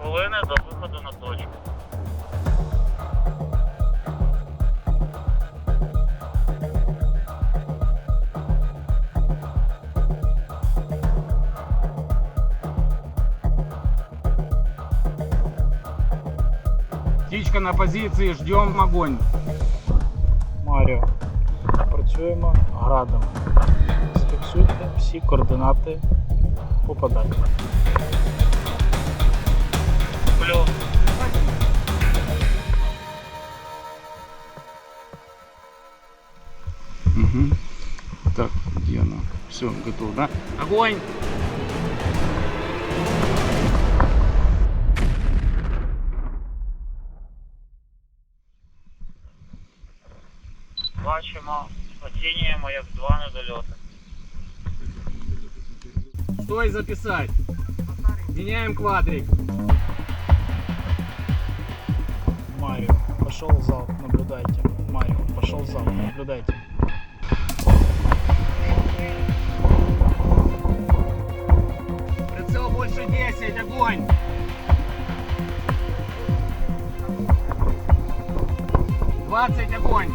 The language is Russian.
хвилини до виходу на точку. Тічка на позиції, ждем огонь. Маріо. Працюємо градом. Фіксуйте всі координати попадання. Плюс. Угу. Так, где она? Все, готово, да? Огонь! Бачимо, оцінюємо як два недольоти. Стой записать. Меняем квадрик. Пошел в зал, наблюдайте. Марио, пошел в зал, наблюдайте. Прицел больше 10, огонь! Двадцать, огонь!